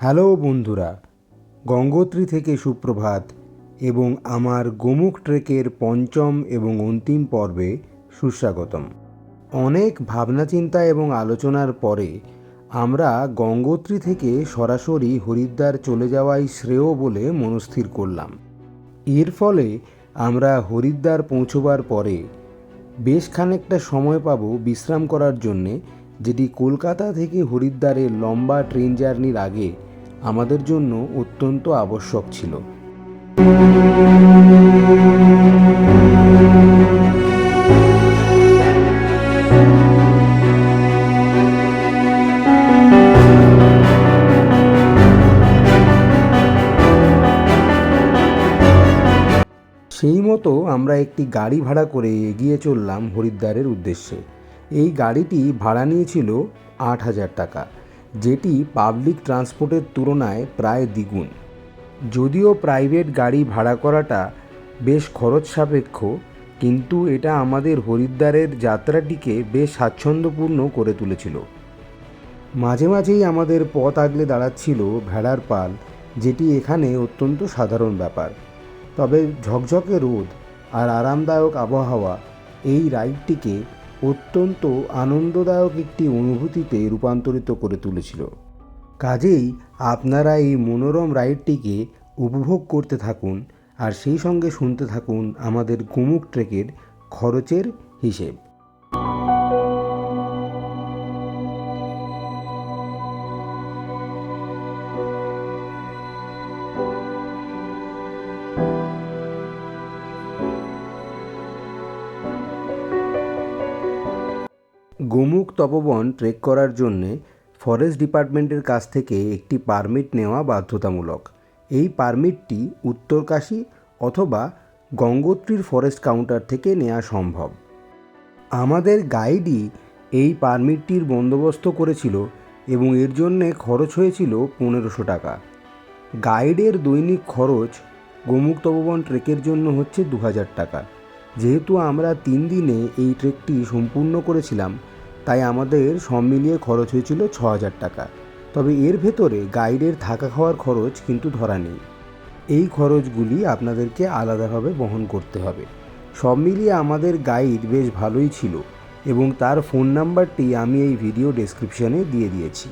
Hello বন্ধুরা, গঙ্গোত্রী থেকে সুপ্রভাত এবং আমার গোমুখ ট্রেকের পঞ্চম এবং অন্তিম পর্বে সুস্বাগতম। অনেক ভাবনা চিন্তা এবং আলোচনার পরে আমরা গঙ্গোত্রী থেকে সরাসরি হরিদ্বার চলে যাওয়াই শ্রেয় বলে মনস্থির করলাম। এর ফলে আমরা হরিদ্বার পৌঁছবার পরে বেশ খানিকটা সময় পাব বিশ্রাম করার জন্যে, যেটি কলকাতা থেকে হরিদ্বারের লম্বা ট্রেন জার্নির আগে আমাদের জন্য অত্যন্ত আবশ্যক ছিল। সেই মতো আমরা একটি গাড়ি ভাড়া করে এগিয়ে চললাম হরিদ্বারের উদ্দেশ্যে। এই গাড়িটি ভাড়া নিয়েছিল আট হাজার টাকা। যেটি পাবলিক ট্রান্সপোর্টের তুলনায় প্রায় দ্বিগুণ। যদিও প্রাইভেট গাড়ি ভাড়া করাটা বেশ খরচ সাপেক্ষ, কিন্তু এটা আমাদের হরিদ্বারের যাত্রাটিকে বেশ স্বাচ্ছন্দ্যপূর্ণ করে তুলেছিল। মাঝে মাঝেই আমাদের পথ আগলে দাঁড়াচ্ছিল ভেড়ার পাল, যেটি এখানে অত্যন্ত সাধারণ ব্যাপার। তবে ঝকঝকে রোদ আর আরামদায়ক আবহাওয়া এই রাইডটিকে অত্যন্ত আনন্দদায়ক একটি অনুভূতিতে রূপান্তরিত করে তুলেছিল। কাজেই আপনারা এই মনোরম রাইডটিকে উপভোগ করতে থাকুন আর সেই সঙ্গে শুনতে থাকুন আমাদের গুমুক ট্রেকের খরচের হিসেব। গোমুখ তপবন ট্রেক করার জন্যে ফরেস্ট ডিপার্টমেন্টের কাছ থেকে একটি পারমিট নেওয়া বাধ্যতামূলক। এই পারমিটটি উত্তরকাশী অথবা গঙ্গোত্রীর ফরেস্ট কাউন্টার থেকে নেওয়া সম্ভব। আমাদের গাইডই এই পারমিটটির বন্দোবস্ত করেছিল এবং এর জন্যে খরচ হয়েছিল পনেরোশো টাকা। গাইডের দৈনিক খরচ গোমুখ তপবন ট্রেকের জন্য হচ্ছে দু হাজার টাকা। যেহেতু আমরা তিন দিনে এই ট্রেকটি সম্পূর্ণ করেছিলাম তাই আমাদের সব মিলিয়ে খরচ হয়েছিল ছ হাজার টাকা। তবে এর ভেতরে গাইডের থাকা খাওয়ার খরচ কিন্তু ধরা নেই। এই খরচগুলি আপনাদেরকে আলাদাভাবে বহন করতে হবে। সব মিলিয়ে আমাদের গাইড বেশ ভালোই ছিল এবং তার ফোন নাম্বারটি আমি এই ভিডিও ডেসক্রিপশানে দিয়ে দিয়েছি।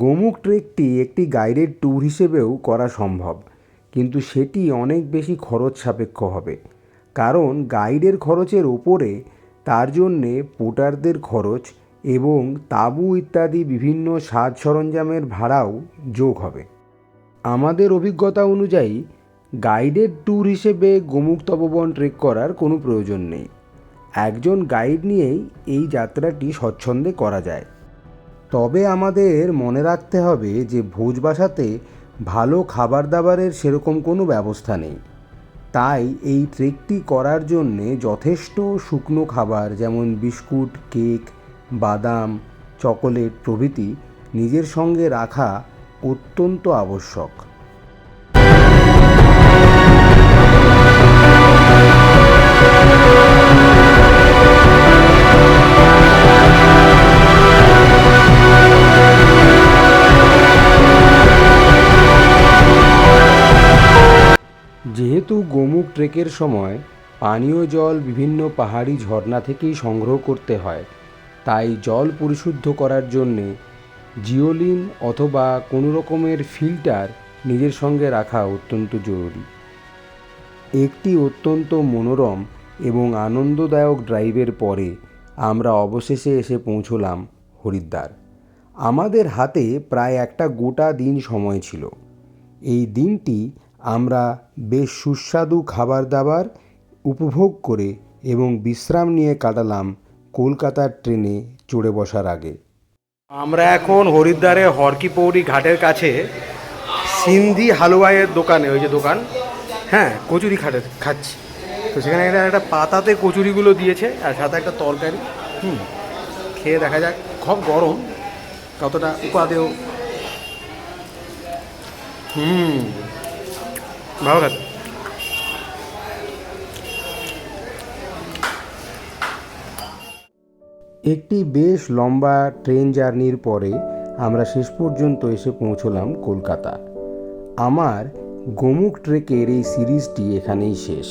গোমুখ ট্রেকটি একটি গাইডেড ট্যুর হিসেবেও করা সম্ভব, কিন্তু সেটি অনেক বেশি খরচ সাপেক্ষ হবে। কারণ গাইডের খরচের ওপরে তার জন্যে পোটারদের খরচ এবং তাঁবু ইত্যাদি বিভিন্ন সাজ সরঞ্জামের ভাড়াও যোগ হবে। আমাদের অভিজ্ঞতা অনুযায়ী, গাইডেড ট্যুর হিসেবে গোমুখ তপবন ট্রেক করার কোনো প্রয়োজন নেই। একজন গাইড নিয়েই এই যাত্রাটি স্বচ্ছন্দে করা যায়। তবে আমাদের মনে রাখতে হবে যে ভোজ বাসাতে ভালো খাবার দাবারের সেরকম কোনো ব্যবস্থা নেই। তাই এই ট্রেকটি করার জন্যে যথেষ্ট শুকনো খাবার যেমন বিস্কুট, কেক, বাদাম, চকোলেট প্রভৃতি নিজের সঙ্গে রাখা অত্যন্ত আবশ্যক। যেহেতু গোমুখ ট্রেকের সময় পানীয় জল বিভিন্ন পাহাড়ি ঝর্ণা থেকেই সংগ্রহ করতে হয়। তাই জল পরিশুদ্ধ করার জন্যে জিওলিন অথবা কোনো রকমের ফিল্টার নিজের সঙ্গে রাখা অত্যন্ত জরুরি। একটি অত্যন্ত মনোরম এবং আনন্দদায়ক ড্রাইভের পরে আমরা অবশেষে এসে পৌঁছলাম হরিদ্বার। আমাদের হাতে প্রায় একটা গোটা দিন সময় ছিল। এই দিনটি আমরা বেশ সুস্বাদু খাবার দাবার উপভোগ করে এবং বিশ্রাম নিয়ে কাটালাম কলকাতার ট্রেনে চড়ে বসার আগে। আমরা এখন হরিদ্বারে হরকি পৌরি ঘাটের কাছে সিন্ধি হালুয়াইয়ের দোকানে, ওই যে দোকান হ্যাঁ কচুরি খাটে খাচ্ছি। তো সেখানে একটা একটা পাতাতে কচুরিগুলো দিয়েছে, আর সাথে একটা তরকারি, হুম, খেয়ে দেখা যাক, খুব গরম, কতটা উপাদেয়। হুম। ভালো একটি বেশ লম্বা ট্রেন জার্নির পরে আমরা শেষ পর্যন্ত এসে পৌঁছলাম কলকাতা। আমার গোমুখ ট্রেকের এই সিরিজটি এখানেই শেষ।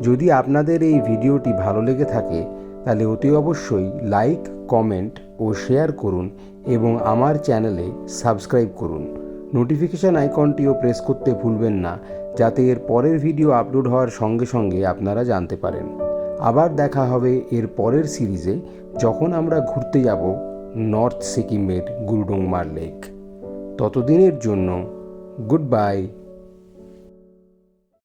যদি আপনাদের এই ভিডিওটি ভালো লেগে থাকে, তাহলে অতি অবশ্যই লাইক, কমেন্ট ও শেয়ার করুন এবং আমার চ্যানেলে সাবস্ক্রাইব করুন। নোটিফিকেশান আইকনটিও প্রেস করতে ভুলবেন না, যাতে এর পরের ভিডিও আপলোড হওয়ার সঙ্গে সঙ্গে আপনারা জানতে পারেন। আবার দেখা হবে এর পরের সিরিজে, যখন আমরা ঘুরতে যাব নর্থ সিকিমের গুরুডোংমার লেক। ততদিনের জন্য গুড বাই।